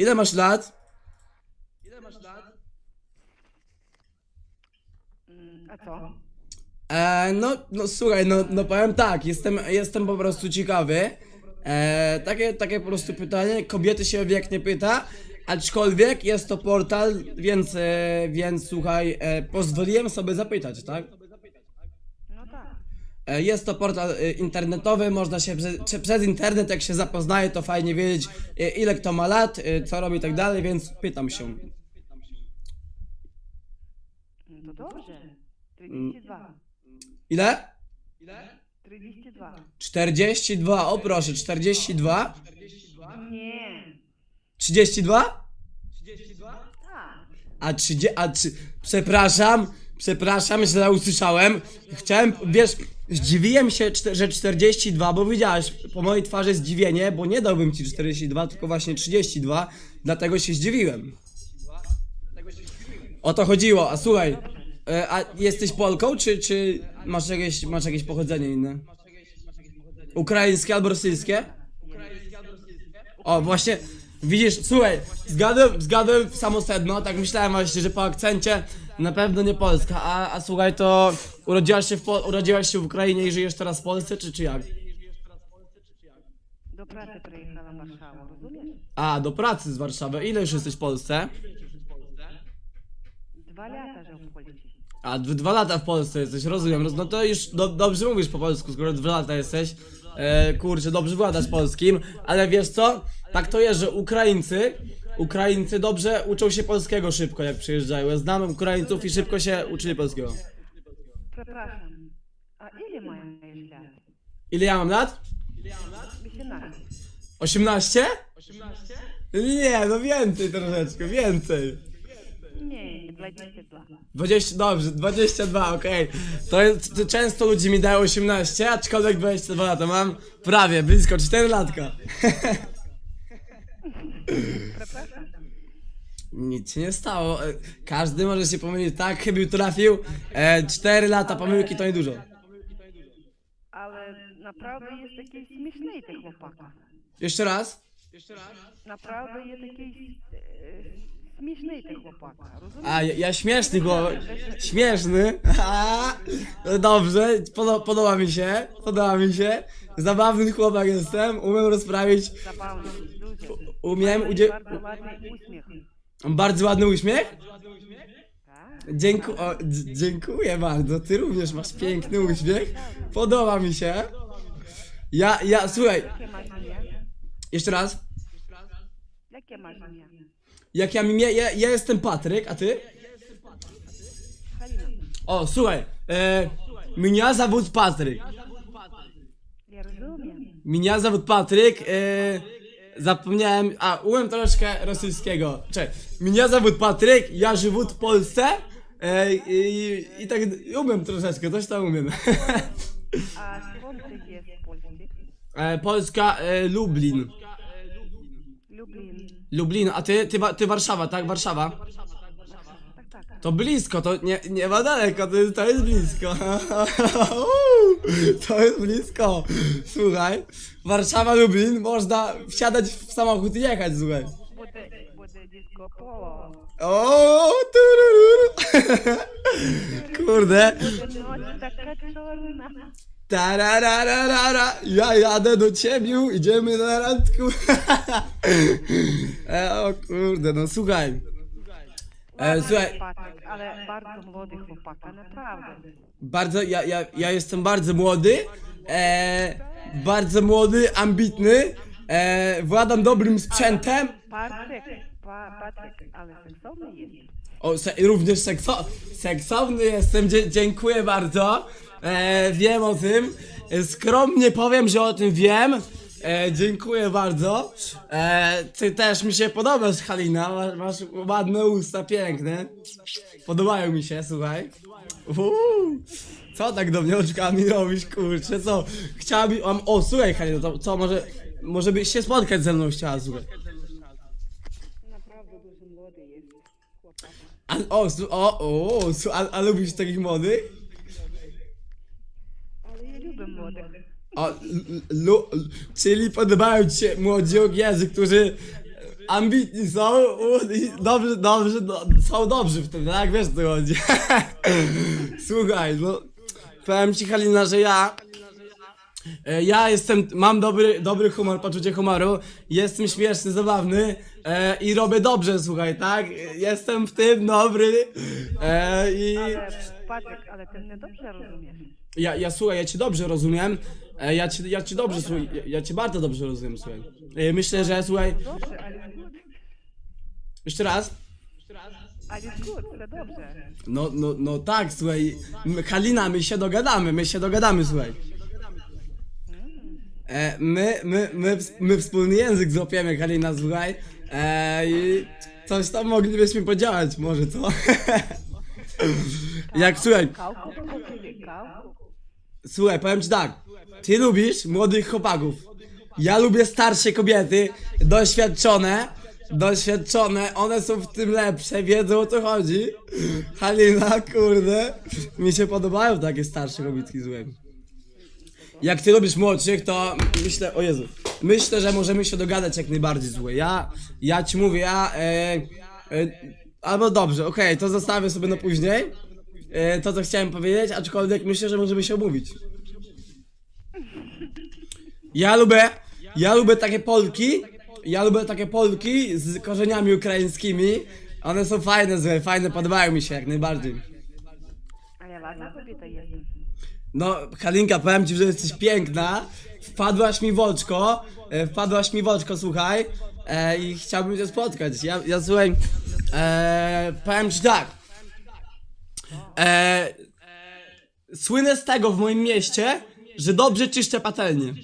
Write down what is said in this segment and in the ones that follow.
Ile masz lat? Mm, A co? E, no, no słuchaj, no, no powiem tak, jestem, jestem po prostu ciekawy. E, takie, takie po prostu pytanie, kobiety się o wiek nie pyta, aczkolwiek jest to portal, więc, e, więc słuchaj, e, pozwoliłem sobie zapytać, tak? E, Jest to portal e, internetowy, można się prze, prze, przez internet, jak się zapoznaje, to fajnie wiedzieć, e, ile kto ma lat, co robi i tak dalej, więc pytam się. No to dobrze. 32. Ile? 32. 42, o proszę, 42? Nie. 32? Tak. A 30, a czy, przepraszam, przepraszam, źle usłyszałem. Chciałem, wiesz, zdziwiłem się, że 42, bo widziałeś po mojej twarzy zdziwienie, bo nie dałbym ci 42, tylko właśnie 32, dlatego się zdziwiłem. O to chodziło, a słuchaj, e, a jesteś Polką, czy, czy masz jakieś, masz jakieś pochodzenie inne? Ukraińskie albo rosyjskie? O, właśnie, widzisz, słuchaj, zgadłem, zgadłem w samo sedno, tak myślałem właśnie, że po akcencie na pewno nie Polska, a, a słuchaj, to urodziłaś się, w po, urodziłaś się w Ukrainie i żyjesz teraz w Polsce, czy, czy jak? Do pracy przyjechała Warszawa, rozumiesz? A, do pracy z Warszawy. Ile już jesteś w Polsce? Dwa lata żył w Polsce. A, dwa lata w Polsce jesteś, rozumiem. No to już do, dobrze mówisz po polsku, skoro dwa lata jesteś. E, kurczę, dobrze władasz polskim, ale wiesz co? Tak to jest, że Ukraińcy Ukraińcy dobrze uczą się polskiego szybko, jak przyjeżdżają. Ja znam Ukraińców i szybko się uczyli polskiego. Przepraszam. A ile masz lat? Ile ja mam lat? 18. 18? 18? Nie, no więcej troszeczkę, więcej. Nie, 22. 20, dobrze, 22, okej. To jest, często ludzie mi dają 18, aczkolwiek 22 lata mam. Prawie, blisko, 4 latka. Nic się nie stało. E, każdy może się pomylić. Tak, chybił trafił. E, lata pomyłki to niedużo. Ale naprawdę jest jakiś śmieszny tych chłopaka. Jeszcze raz? Naprawdę jest jakiś e, śmieszny tych chłopaka. A, ja, ja śmieszny go. Śmieszny. A, no dobrze, podoba mi się. Podoba mi się. Zabawny chłopak jestem. Umiem rozprawić Zabawny. Umiałem udzie... Bardzo ładny uśmiech. Bardzo ładny uśmiech? Tak. Dzięku... O, dziękuję bardzo, ty również masz piękny uśmiech. Podoba mi się. Ja, ja, słuchaj. Jeszcze raz. Jakie masz imię? Jak ja imię? Ja, ja jestem Patryk, a ty? O, słuchaj. E, mnie zawód Patryk. Ja rozumiem. Mnie zawód Patryk. E, zapomniałem, a ułem troszkę rosyjskiego. Cześć, mnie zawód Patryk, ja żywód w Polsce e, i, i tak umiem troszeczkę, coś tam umiem. A? E, Polska, e, Lublin. Lublin. Lublin, a ty, ty, ty Warszawa, tak? Warszawa? Tak. To blisko, to nie, nie ma daleko, to, jest- to jest blisko. To jest blisko. Słuchaj, Warszawa, Lublin, można wsiadać w samochód i jechać, słuchaj. Буде, буде диско поло. O, turururu. Kurde. Буде ночь така чорна. Tarararara, ja jadę do ciebie, idziemy na randku. e, o kurde, no słuchaj. E, słuchaj, ale bardzo młody chłopaka, naprawdę. bardzo, ja, ja, ja jestem bardzo młody, e, bardzo młody, ambitny, e, władam dobrym sprzętem, Patryk, pa, Patryk, ale seksowny jest. o, se, również sekso, seksowny jestem, dziękuję bardzo, e, wiem o tym, skromnie powiem, że o tym wiem, E, dziękuję bardzo. E, ty też mi się podobasz, Halina. Masz, masz ładne usta, piękne. Podobają mi się, słuchaj. Uuu, co tak do mnie oczkami robisz, kurczę, co? Chciałabyś... O, słuchaj, Halina, to co, może, może byś się spotkać ze mną chciała, słuchaj. Naprawdę dużo jest. A, o, o, o, a, a lubisz takich młodych? Ale ja lubię młodych. O, l- lu, czyli podobają ci się młodzi ogiezy, którzy ambitni są u, i dobrze, dobrze, do, są dobrzy w tym, tak? Wiesz co chodzi. Słuchaj, no, powiem ci Halina, że ja, e, ja jestem, mam dobry, dobry humor, poczucie humoru, jestem śmieszny, zabawny e, i robię dobrze, słuchaj, tak? Jestem w tym dobry e, i... Ale Patryk, ale ty mnie dobrze rozumiesz. Ja, ja słuchaj, ja cię dobrze rozumiem. E, ja ci, ja ci dobrze, słuchaj, ja, cię bardzo dobrze rozumiem, słuchaj. E, myślę, że, słuchaj, Dobrze, good. jeszcze raz. Good, dobrze. No, no, no tak, słuchaj, m- Halina, my się dogadamy, my się dogadamy, słuchaj. E, my, my, my, my wspólny język złapiemy, Halina, słuchaj. I coś tam moglibyśmy podziałać, może co? Jak, słuchaj, Słuchaj, powiem ci tak. Ty lubisz młodych chłopaków. Ja lubię starsze kobiety, doświadczone. Doświadczone, one są w tym lepsze, wiedzą o co chodzi. Halina, kurde. Mi się podobają takie starsze kobietki złe. Jak ty lubisz młodszych, to myślę, o Jezu, myślę, że możemy się dogadać jak najbardziej złe. Ja, ja ci mówię, ja, e, e, albo dobrze, okej, to zostawię sobie na później. E, to co chciałem powiedzieć, aczkolwiek myślę, że możemy się omówić. Ja lubię, ja lubię takie Polki, ja lubię takie Polki z korzeniami ukraińskimi. One są fajne, złe, fajne, podobają mi się jak najbardziej. A ja ładna kobieta jestem. No, Halinka, powiem ci, że jesteś piękna. Wpadłaś mi w oczko, e, wpadłaś mi w oczko, słuchaj. E, I chciałbym cię spotkać. Ja, ja słuchaj, e, powiem ci tak. E, słynę z tego w moim mieście, że dobrze czyszczę patelnię.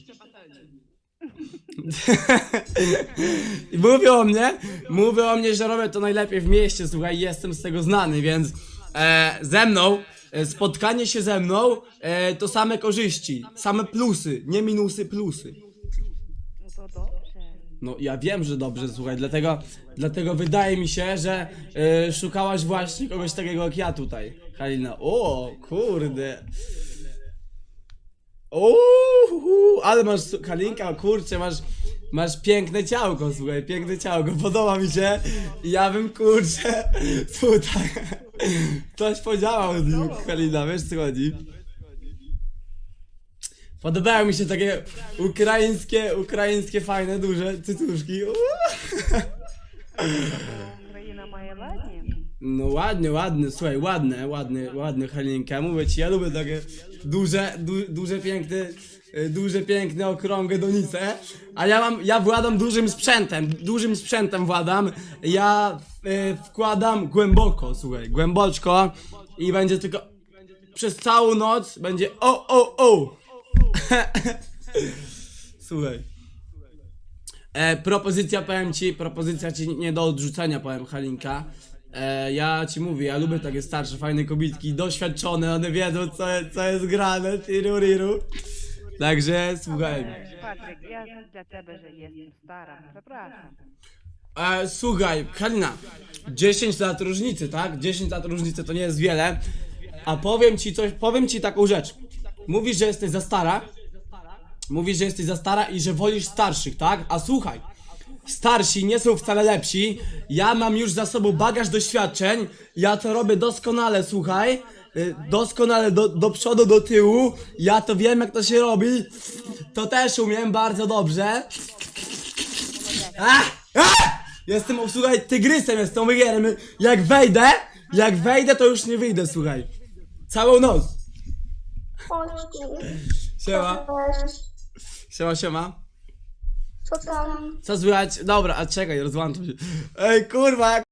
Mówią o mnie, mówią o mnie, że robię to najlepiej w mieście, słuchaj, jestem z tego znany, więc e, ze mną, e, spotkanie się ze mną e, to same korzyści, same plusy, nie minusy, plusy. No ja wiem, że dobrze, słuchaj, dlatego, dlatego wydaje mi się, że e, szukałaś właśnie kogoś takiego jak ja tutaj, Halina. O, kurde. Uuu, ale masz, Halinka, kurczę, masz, masz piękne ciałko, słuchaj, piękne ciałko, podoba mi się. I Ja bym, kurczę, tutaj, coś podziałał z nim, Halina, wiesz co chodzi? Podobały mi się takie ukraińskie, ukraińskie fajne, duże cytuszki. Ukraina ładnie. No ładny, ładny, słuchaj, ładne, ładny, ładny Helinka. Mówię ci, ja lubię takie duże, du, duże piękne, e, duże piękne okrągłe donice. A ja mam, ja władam dużym sprzętem, dużym sprzętem władam. Ja y, wkładam głęboko, słuchaj, głęboczko i będzie tylko przez całą noc będzie o, o, o. Słuchaj. E, propozycja, powiem ci, propozycja ci nie do odrzucenia, powiem Halinka. E, ja ci mówię, ja lubię takie starsze, fajne kobietki, doświadczone, one wiedzą co, co jest grane, tiruriru. Także słuchaj. Patryk, ja dla ciebie, że jestem stara. Przepraszam. E, słuchaj, Halina, 10 lat różnicy, tak? 10 lat różnicy to nie jest wiele. A powiem ci coś, powiem ci taką rzecz. Mówisz, że jesteś za stara. Mówisz, że jesteś za stara i że wolisz starszych, tak? A słuchaj, starsi nie są wcale lepsi. Ja mam już za sobą bagaż doświadczeń. Ja to robię doskonale, słuchaj. Y, Doskonale do, do przodu, do tyłu. Ja to wiem, jak to się robi. To też umiem bardzo dobrze. A! Jestem, słuchaj, tygrysem, jestem ogierem. Jak wejdę, jak wejdę, to już nie wyjdę, słuchaj. Całą noc. Siema. Cześć. Siema, siema. Co tam? Co słychać? Dobra, a czekaj, rozłączam się. Ej, kurwa,